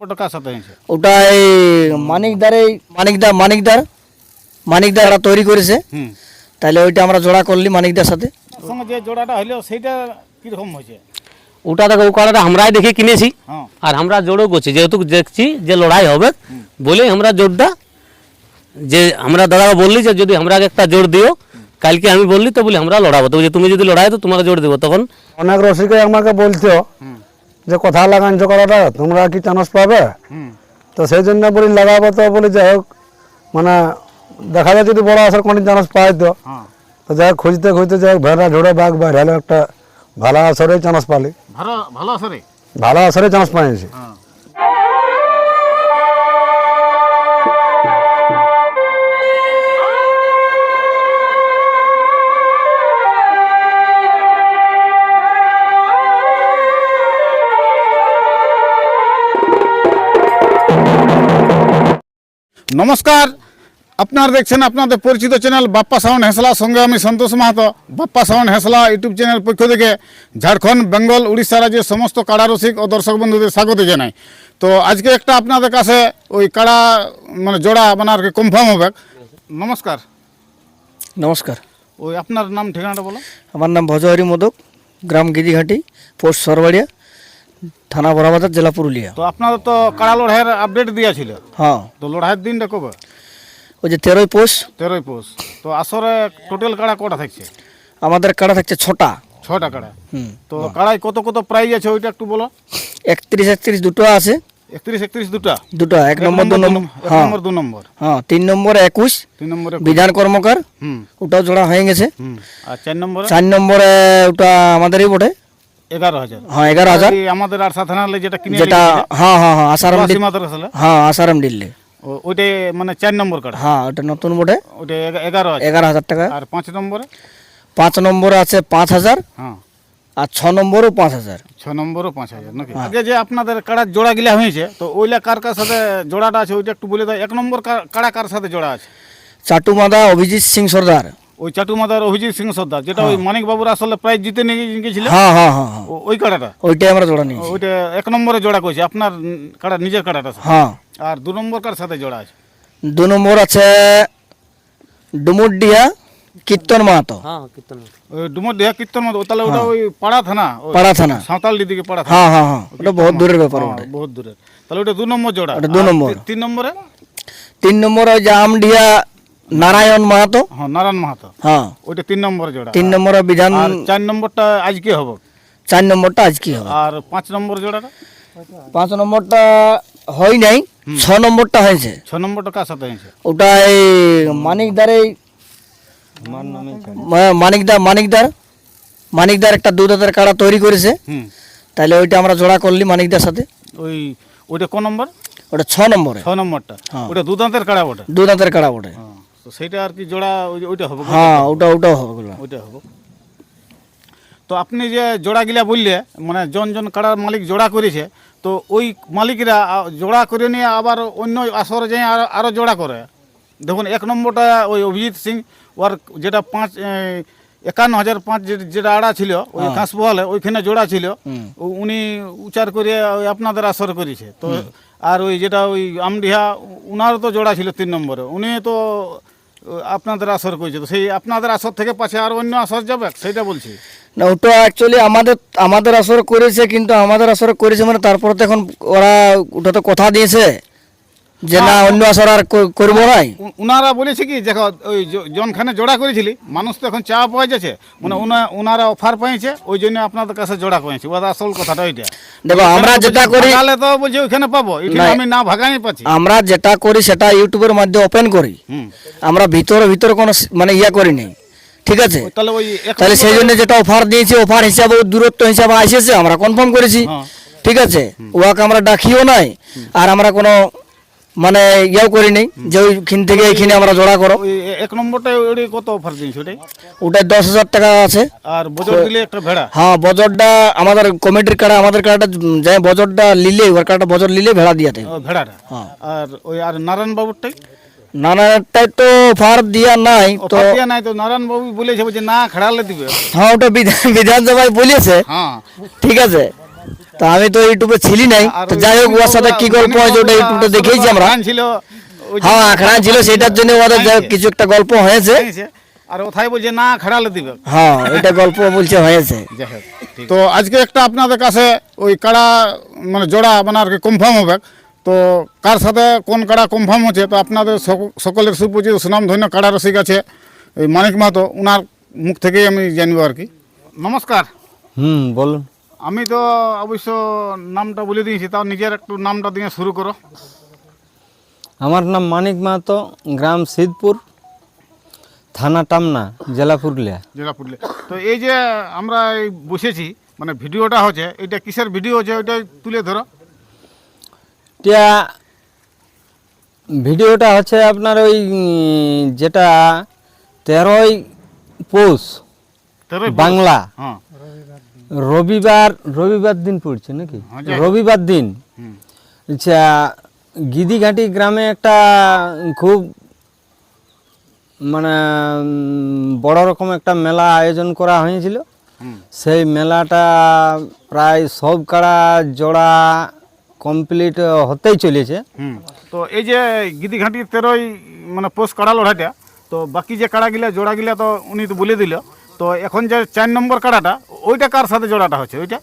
ওটা ওটা এই মানিকদার এই মানিকদার মানিকদার। মানিকদার ওরা তৈরি করেছে। তাহলে ওইটা আমরা জোড়া করলি মানিকদার সাথে। যে জোড়াটা হইল সেইটা কীরকম হয়েছে? ওটা দেখো ও আমরাই দেখে কিনেছি। হ্যাঁ। আর আমরা জোরও করছি যেহেতু দেখছি যে লড়াই হবে বলে আমরা জোরটা যে আমরা দাদা বললি যে যদি আমরা একটা জোর দিও কালকে আমি বললি তো বলি আমরা লড়াবো। তো তুমি যদি লড়াই তো তোমাকে জোর দেবো। তখন অনেক রসিকে আমাকে বলছো যে কথা লাগান করাটা তোমরা কি চান্স পাবে? তো সেই জন্য বলি লাগাবো তো বলি যাই হোক মানে দেখা যায় যদি বড় আসার কোনো চান্স পাই তো। হ্যাঁ। তো যাই হোক খুঁজতে খুঁজতে যাই হোক ভেড়া ঝোড়ে বাঘ বাইর হলো একটা ভালো আসরে চান্স পালি। ভালো আসরে ভালো আসরে চান্স পাইছি। নমস্কার। আপনারা দেখছেন আপনাদের পরিচিত চ্যানেল বাপ্পা সাউন্ড হেসলা। সঙ্গে আমি Santosh Mahato. Bappa sound Hesla YouTube channel পক্ষ থেকে ঝাড়খণ্ড বেঙ্গল উড়িষ্যা রাজ্যের সমস্ত কাড়া রসিক ও দর্শক বন্ধুদের স্বাগত জানাই। তো আজকে একটা আপনাদের কাছে ওই কাড়া মানে জোড়া মানে আর কি কনফার্ম হবে। নমস্কার। নমস্কার। ওই আপনার নাম ঠিকানাটা বলো। আমার নাম ভজহরি মোদক গ্রাম গিদিঘাটি পোস্ট সরবাড়িয়া থানা বড়াবাজার জেলা পুরুলিয়া। তো আপনাদের তো কাড়া লড়াইয়ের আপডেট দিয়েছিল? হ্যাঁ। তো লড়াইয়ের দিনটা কবে? ওই যে তেরোই পোষ। তেরোই পৌষ। তো আসরে টোটাল কাড়া কটা থাকছে? আমাদের কাড়া থাকছে ছটা। ছটা কাড়া হুম। তো কাড়ায় কত কত প্রাইজ আছে ওইটা একটু বলো? একত্রিশ একত্রিশ দুটো আছে। একত্রিশ একত্রিশ দুটা? দুটো এক নম্বর দু নম্বর হ্যাঁ। নম্বর দু নম্বর। হ্যাঁ তিন নম্বর একুশ। তিন নম্বরে বিধান কর্মকার। হুম। ওটাও জোড়া হয়ে গেছে। হুম। আর চার নম্বরে? চার নম্বরে ওটা আমাদেরই বটে। এগারো হাজার। হ্যাঁ এগারো হাজার। আমাদের আর সাধারণ যেটা কিনে যেটা হ্যাঁ হ্যাঁ হ্যাঁ আসারাম হ্যাঁ আসারাম ডিল্লে ওইটাই মানে চার নম্বর হ্যাঁ ওটা নতুন বটে ওইটা এগারো এগারো হাজার টাকা। আর পাঁচ নম্বরে? পাঁচ নম্বরে আছে পাঁচ হাজার। হ্যাঁ। আর ছ নম্বরও পাঁচ হাজার। ছ নম্বরও পাঁচ হাজার নাকি? আগে যে আপনাদের কাড়ার জোড়া গিলা হয়েছে তো ওইলা কার কার সাথে জোড়াটা আছে ওইটা একটু বলে দাও। এক নম্বর কাড়া কার সাথে জোড়া আছে? চাটুমাদা অভিজিৎ সিং সর্দার। ওই চাটুমাদার অভিজিৎ সিং সর্দার যেটা ওই মানিক বাবুর আসলে প্রাইজ জিতে নিয়ে গিয়েছিল। হ্যাঁ হ্যাঁ হ্যাঁ হ্যাঁ। ওই কাড়াটা? ওইটাই আমরা জোড়া নিয়েছি। ওইটা এক নম্বরে জোড়া করেছে আপনার কাড়া নিজের কাড়াটা হ্যাঁ। আর দু নম্বর কার সাথে জোড়া আছে? দু নম্বর আছে ডুমুরডিহা কীর্তন মাহাতো। হ্যাঁ কীর্তন ওই ডুমর কীর্তন মতো তাহলে ওটা ওই পাড়া থানা? ওই পাড়া থানা। সাঁওতাল দিকে পাড়া হ্যাঁ হ্যাঁ হ্যাঁ। ওটা বহুত দূরের ব্যাপার হ্যাঁ, ওটা। বহুত দূরে তাহলে ওটা দু নম্বর জোড়া। ওটা দু নম্বর। তিন নম্বরে? তিন নম্বর ওই যে আমডিহা নারায়ণ মাহাতো। হ্যাঁ নারায়ণ মাহাতো। হ্যাঁ। ওইটা তিন নম্বরে জোড়া। তিন নম্বরে বিধান চার নম্বরটা আজকে হবে? চার নম্বরটা আজকে হবে? আর পাঁচ নম্বর জোড়াটা? পাঁচ নম্বরটা হয় নাই ছ নম্বরটা হয়েছে। ছ নম্বরটা কার সাথে হয়েছে? ওটা এই মানিকদার এই মা- মানিকদার মানিকদার। মানিকদার একটা দুধ হাতের কাড়া তৈরি করেছে। তাহলে ওইটা আমরা জোড়া করলি মানিকদার সাথে। ওই ওইটা কোন নম্বর? ওটা ছ নম্বরে। ছ নম্বরটা। হ্যাঁ। ওটা দুদান্তের কাড়া ওটা দুধ হাতের কাড়া ওটা হ্যাঁ। তো সেইটা আর কি জোড়া ওইটা হবে হ্যাঁ ওটা ওটাও হবে ওইটা হবে। তো আপনি যে জোড়া গিলা বললে মানে জন জন কাড়ার মালিক জোড়া করেছে তো ওই মালিকরা জোড়া করে নিয়ে আবার অন্য আসরে যাই আরও আরও জোড়া করে। দেখুন এক নম্বরটা ওই অভিজিৎ সিং ওর যেটা পাঁচ একান্ন হাজার পাঁচ যেটা আড়া ছিল ওই কাঁসবহলে ওইখানে জোড়া ছিল। উনি উচার করে ওই আপনাদের আসর করেছে। তো আর ওই যেটা ওই আমডিহা উনারও তো জোড়া ছিল তিন নম্বরে। উনি তো আপনাদের আসর করেছে তো, সেই আপনাদের আসর থেকে পাশে আর অন্য আসর যাবে? সেটা বলছি। না ওটা অ্যাকচুয়ালি আমাদের আমাদের আসর করেছে, কিন্তু আমাদের আসর করেছে মানে তারপরে তো এখন ওরা ওটা তো কথা দিয়েছে। যে না অন্য আসর আর করব নাই? উ- উনারা বলেছে কি দেখো ওই জনখানে জোড়া করেছিলি মানুষ তো এখন চা পাওয়া যাচ্ছে। মানে উনা- উনারা অফার পেয়েছে ওই জন্য আপনাদের কাছে জোড়া পেয়েছে ওদের আসল কথাটা ওইটা। দেখো আমরা যেটা করি তাহলে তো বলছি ওইখানে পাবো আমি না পাচ্ছি। আমরা যেটা করি সেটা ইউটিউবের মধ্যে ওপেন করি। আমরা ভিতরে ভিতরে কোনো মানে ইয়া করি নাই। ঠিক আছে? তাহলে সেই জন্য যেটা অফার দিয়েছে অফার হিসাবে ও দূরত্ব হিসাবে আসেছে আমরা কনফার্ম করেছি। হ্যাঁ। ঠিক আছে? ওয়াকে আমরা ডাকিও নাই। আর আমরা কোনো মানে ইয়েও করি নাই যে ওইখান থেকে এইখানে আমরা জোড়া করো। ওই এক নম্বরটা কত অফার দিয়েছে ওটাই ওটা দশ হাজার টাকা আছে। আর বজর দিলে একটা ভেড়া? হ্যাঁ বজরটা আমাদের কমিটির কাড়া আমাদের কাড়াটা যে বজরটা লিলে ওর কাড়াটা বজর লিলে ভেড়া দিয়ে দেয়। ভেড়াটা? হ্যাঁ। আর ওই আর নারায়ণ বাবুরটাই? নানাটাই তো দিয়া নাই তো অফার দিয়া নাই তো নারায়ণ বাবু বলেছে যে না খেড়ালে দিবে। হ্যাঁ ওটা বিধান বিধানসভায় বলেছে। হ্যাঁ। ঠিক আছে। তা আমি তো ইউটিউবে ছিলি নাই। তো যাই হোক ওর সাথে কি গল্প হয়েছে ওটা ইউটিউবটা দেখেইছি আমরা। ছিল হ্যাঁ আখড়া ছিল সেটার জন্য ওদের যাই হোক কিছু একটা গল্প হয়েছে। আর ওথায় বলছে না খাড়ালে দিবে। হ্যাঁ এটা গল্প বলছে হয়েছে। তো আজকে একটা আপনাদের কাছে ওই কাড়া মানে জোড়া মানে আর কি কনফার্ম হবে। তো কার সাথে কোন কাড়া কনফার্ম হচ্ছে তো আপনাদের সক- সকলের সুপরিচিত সুনামধন্য কাড়া রসিক আছে ওই মানিক মাহাতো ওনার মুখ থেকেই আমি জানব আর কি। নমস্কার। হুম বলুন। আমি তো অবশ্য নামটা বলে দিয়েছি তাও নিজের একটু নামটা দিয়ে শুরু করো। আমার নাম মানিক মাহাতো গ্রাম সিদ্ধপুর থানা টামনা জেলা পুরুলিয়া। জেলা পুরুলিয়া। তো এই যে আমরা এই বসেছি মানে ভিডিওটা হচ্ছে এটা কিসের ভিডিও হচ্ছে ওইটাই তুলে ধরো। এটা ভিডিওটা হচ্ছে আপনার ওই যেটা তেরোই পৌষ তেরোই বাংলা। হ্যাঁ। রবিবার রবিবার দিন পড়ছে নাকি? হ্যাঁ। রবিবার দিন। আচ্ছা গিদিঘাটি গ্রামে একটা খুব মানে বড় রকম একটা মেলা আয়োজন করা হয়েছিল। সেই মেলাটা প্রায় সব কাড়া জোড়া কমপ্লিট হতেই চলেছে। তো এই যে গিদিঘাটির তেরোই মানে পোস্ট কাড়া লড়াইটা তো বাকি যে কাড়াগুলা জোড়াগুলা তো উনি তো বলে দিল। তো এখন যে চার নম্বর কাড়াটা ওইটা কার সাথে জোড়াটা হচ্ছে? ওইটা?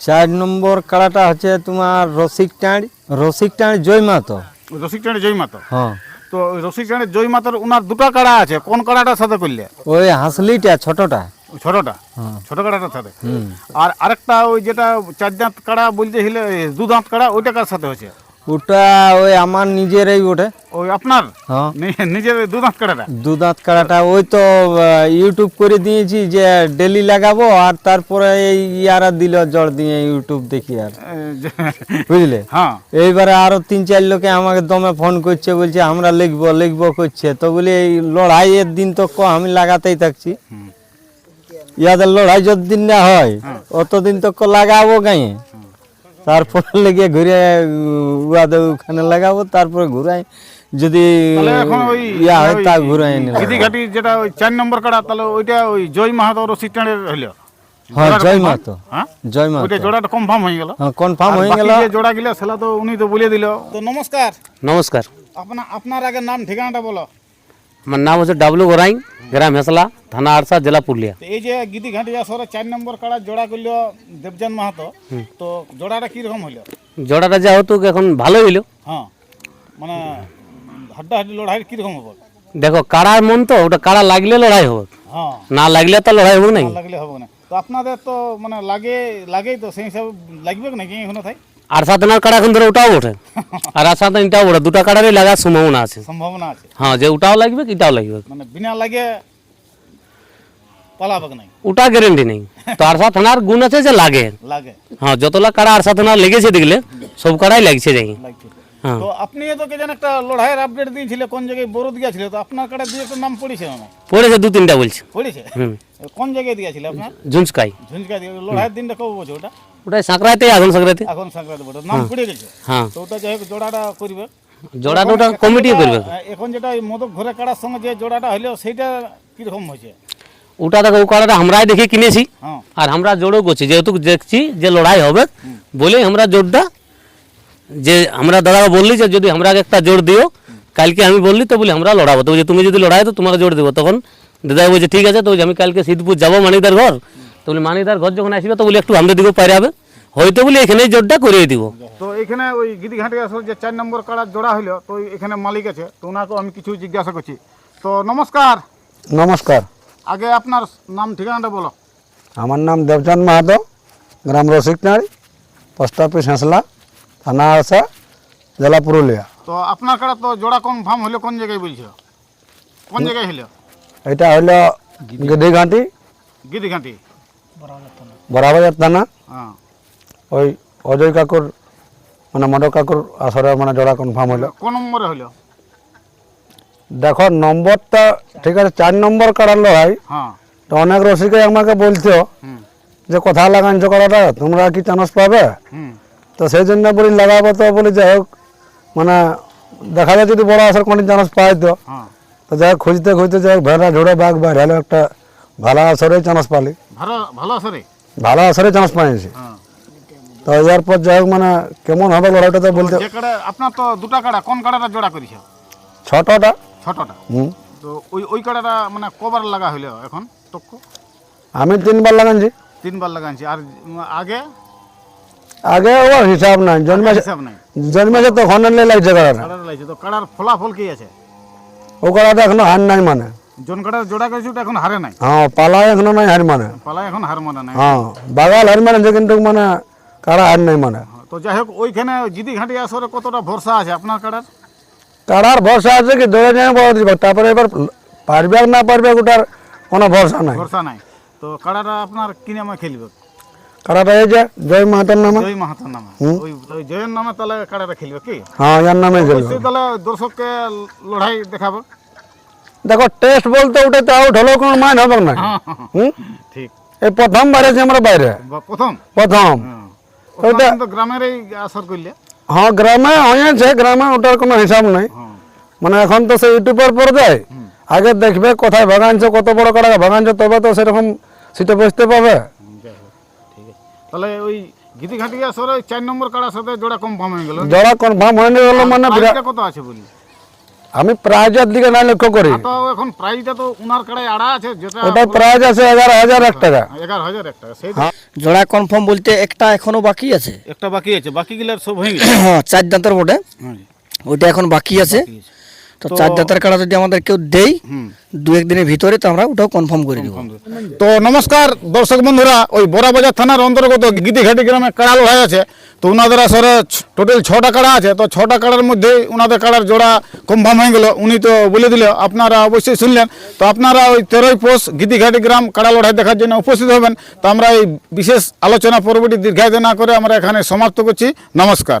চার নম্বর কাড়াটা হচ্ছে তোমার রসিক টাঁড় রসিক টাঁড় জয় মাতো। রসিক টাঁড়ে জয় মাতা? হ্যাঁ। তো রসিক টাঁড়ে জয় মাতার ওনার দুটো কাড়া আছে কোন কাড়াটার সাথে করলে? ওই হাসলিটা ছোটটা। ছোটটা? হ্যাঁ। ছোট কাড়াটার সাথে? আর আরেকটা ওই যেটা চার দাঁত কাড়া বলতে ছিল দু দাঁত কাড়া ওইটা কার সাথে হচ্ছে? ওটা ওই আমার নিজেরই ওঠে ওই আপনার? হ্যাঁ। নিজের দু দাঁত কাড়াটা দু দাঁত কাড়াটা ওই তো ইউটিউব করে দিয়েছি যে ডেলি লাগাবো আর তারপরে এই ইয়ারা দিল জল দিয়ে ইউটিউব দেখি আর। বুঝলে? হ্যাঁ। এইবারে আরও তিন চার লোকে আমাকে দমে ফোন করছে বলছে আমরা লিখব লিখব করছে। তো বলি এই লড়াইয়ের দিন তো ক আমি লাগাতেই থাকছি। ইয়াদের লড়াই যতদিন না হয় অতদিন তো লাগাবো গায়ে তারপরে লেগে ঘুরে উয়াদের ওখানে লাগাবো তারপরে ঘুরাই। যদি এখন ওই ইয়া হয় তা ঘুরাই নিলাম গিদিঘাটি যেটা ওই চার নম্বর কাড়া তাহলে ওইটা ওই জয় মাহাতো রসিক টাঁড়ের হইল। হ্যাঁ জয়? মাতো হ্যাঁ? জয় ওইটা মাতো জোড়াটা কনফার্ম হয়ে গেল। হ্যাঁ কনফার্ম হয়ে গেল। যে জোড়া গিলা সেটা তো উনি তো বলে দিল। তো নমস্কার। নমস্কার। আপনার আপনার আগে নাম ঠিকানাটা বলো। আমার নাম হচ্ছে ডাবলু গোরাই গ্রাম হেসলা থানা আরসা জেলা পুরুলিয়া তো এই যে গিদিঘাটি আসরে চার নম্বর কাড়া জোড়া করল দেবচাঁদ মাহাতো তো জোড়াটা কীরকম হইল জোড়াটা যা হতো এখন ভালো হইল হ্যাঁ মানে হাড্ডাহাড্ডি লড়াই কীরকম হবে দেখো কাড়ার মন তো ওটা কাড়া লাগলে লড়াই হবে হ্যাঁ না লাগলে তো লড়াই হবে নাই না লাগলে হবে না তো আপনাদের তো মানে লাগে লাগেই তো সেই হিসাবে লাগবে নাকি এখনও তাই আর সাথে না কাড়া এখন ধরো ওটাও ওঠে আর আর সাথে এটাও ওঠে দুটা কাড়ারই লাগার সম্ভাবনা আছে। সম্ভাবনা আছে। হ্যাঁ যে ওটাও লাগবে এটাও লাগবে। মানে বিনা লাগে নাই। ওটা গ্যারেন্টি নেই। তো আর সাথে থানার গুণ আছে যে লাগে। লাগে। হ্যাঁ যতলা কাড়া আর সাথে না লেগেছে দেখলে সব কাড়াই লাগছে যাই। হ্যাঁ। তো আপনি তো কে যেন একটা লড়াইয়ের আপডেট দিয়েছিল কোন জায়গায় বরদ গিয়েছিল? তো আপনার কাটা দিয়ে একটা নাম পড়েছে না পড়েছে দু তিনটা বলছে। পড়েছে? কোন জায়গায় দিয়েছিল আপনার? ঝুঁচকাই ঝুঁঝকা লড়াইয়ের দিনটা কবে বলছে ওটা? ওটাই সাঁকড়াইতে আগুন সাঁকড়াইতে এখন সংক্রান্তি বটে। নাম পড়ে গেছে? হ্যাঁ। তো ওটা যাই হোক জোড়াটা করবে? জোড়াটা ওটা কমিটি করবে। এখন যেটা ওই মোদক ঘরে কাটার সঙ্গে যে জোড়াটা হইল সেইটা কীরকম হয়েছে? ওটা দেখো ও কাড়াটা আমরাই দেখে কিনেছি। হ্যাঁ। আর আমরা জোরও করছি যেহেতু দেখছি যে লড়াই হবে বলে আমরা জোরটা যে আমরা দাদা বললি যে যদি আমরা একটা জোর দিও কালকে আমি বললি তো বলি আমরা লড়াবো। তো তুমি যদি লড়াই তো তোমাকে জোর দেবো। তখন দাদা বলছে ঠিক আছে তো বলছে, আমি কালকে সিদ্ধপুর যাব মানিকদার ঘর। তো বলি মানিকদার ঘর যখন আসবে তো বলি একটু আমাদের দিকেও পারে হবে। হয়তো বলি এখানেই জোরটা করিয়ে দিব। তো এখানে ওই গিদিঘাটে আসলে যে চার নম্বর কাড়া জোড়া হইল তো এখানে মালিক আছে তো ওনাকেও আমি কিছু জিজ্ঞাসা করছি। তো নমস্কার। নমস্কার। আগে আপনার নাম ঠিকানাটা বলো। আমার নাম দেবচাঁদ মাহাতো গ্রাম রসিকনাড়ি পোস্ট অফিস হেঁসলা থানা আসা জেলা পুরুলিয়া। তো আপনার কাড়া তো জোড়া কনফার্ম হইল কোন জায়গায় বলছো? কোন জায়গায় হইল? এটা হইল গিদিঘাটি গিদিঘাটি বরাবাজার থানা। হ্যাঁ। ওই অজয় কাকুর মানে মদক কাকুর আসরে মানে জোড়া কনফার্ম হইল কোন নম্বরে হইল দেখো নম্বরটা ঠিক আছে চার নম্বর কাড়ার লড়াই। হ্যাঁ। তো অনেক রসিকে আমাকে বলছো যে কথা লাগাইছো কাড়াটা তোমরা কি চান্স পাবে? তো সেই জন্য বলি লাগাবো তো বলি যাই হোক মানে দেখা যায় যদি বড় আসার কোনো চান্স পাই তো। তো যাই হোক খুঁজতে খুঁজতে যাই হোক ভেড়া ঝোড়ে বাঘ বাইরে হলো একটা ভালো আসরে চান্স পালি। ভালো ভালো আছে রে ভালো আসরে চান্স পাইছি। হ্যাঁ। তো এরপর যাই হোক মানে কেমন হবে লড়াইটা তো বলতে আপনার তো দুটা কাড়া কোন কাড়াটা জোড়া করেছে? ছোটটা। ছোটটা? হুম। তো ওই ওই কাড়াটা মানে কবার লাগা হইল এখন তক্ক আমি তিনবার লাগাইছি। তিনবার লাগাইছি। আর আগে? আগে ও হিসাব নাই। জন্মেছে হিসাব নাই। জন্মেছে তো খন্ডন লাগছে কাড়াটা লাগছে। তো কাড়ার ফলাফল কি আছে? ও কাড়াটা এখনও হার নাই মানে। জন কাড়ার জোড়া ওটা এখন হারে নাই। হ্যাঁ পালায় এখনও নাই হার মানে। পালা এখন হার মানে নাই। হ্যাঁ বাগাল হার মানে কিন্তু মানে কাড়া হার নাই মানে। তো যাই হোক ওইখানে জিদি ঘাটি আসরে কতটা ভরসা আছে আপনার কাড়ার? কাড়ার ভরসা আছে কি দৌড়ে যায় বড় দিব তারপরে এবার পারবে আর না পারবে ওটার কোনো ভরসা নাই। ভরসা নাই। তো কাড়াটা আপনার কি নামে খেলবে? কাড়াটা এই যে জয় মাহাতার নামে। জয় মাহাতার নামে। ওই জয়ের নামে তাহলে কাড়াটা খেলবে কি? হ্যাঁ এর নামে খেলবে। তাহলে দর্শককে লড়াই দেখাবো। দেখো টেস্ট বলতে ওটা তো আউট হলেও কোনো মাইন হবে না। হুম? ঠিক। এই প্রথম বারেছি আমরা বাইরে। প্রথম? প্রথম। হ্যাঁ। ওটা কিন্তু গ্রামেরই আসর করলে? হ্যাঁ গ্রামে হয়েছে গ্রামে ওটার কোনো হিসাব নাই। হ্যাঁ। মানে এখন তো সেই ইউটিউবের পর যায়। আগে দেখবে কোথায় ভাগানছে কত বড় কাটা ভাগানছে তবে তো সেরকম সিটে বসতে পাবে। তাহলে ওই গীতি ঘাটি আসরে চার নম্বর কাড়ার সাথে জোড়া কনফার্ম হয়ে গেল জড়া কনফার্ম হয়ে গেল মানে কত আছে বলি? আমি প্রাইজের দিকে না লক্ষ্য করি। তো এখন প্রাইসটা তো উনার কাড়ায় আড়া আছে যেটা ওটা প্রাইজ আছে এগারো হাজার এক টাকা। এক টাকা সেই জোড়া কনফার্ম বলতে একটা এখনও বাকি আছে? একটা বাকি আছে বাকি গিলার সব হয়ে গেছে। হ্যাঁ চার দাঁতের বটে হ্যাঁ। ওইটা এখন বাকি আছে। তো চার দাঁতের কাড়া যদি আমাদের কেউ দেই দু একদিনের ভিতরে তো আমরা ওটাও কনফার্ম করে দেবো। তো নমস্কার দর্শক বন্ধুরা ওই বড়াবাজার থানার অন্তর্গত গীতিঘাটি গ্রামে কাড়া লড়াই আছে। তো ওনাদের আসরে টোটাল ছটা কাড়া আছে। তো ছটা কাড়ার মধ্যে ওনাদের কাড়ার জোড়া কনফার্ম হয়ে গেল। উনি তো বলে দিল আপনারা অবশ্যই শুনলেন। তো আপনারা ওই তেরোই পোষ গীতিঘাটি গ্রাম কাড়া লড়াই দেখার জন্য উপস্থিত হবেন। তো আমরা এই বিশেষ আলোচনা পরবর্তী দীর্ঘায়িত না করে আমরা এখানে সমাপ্ত করছি। নমস্কার।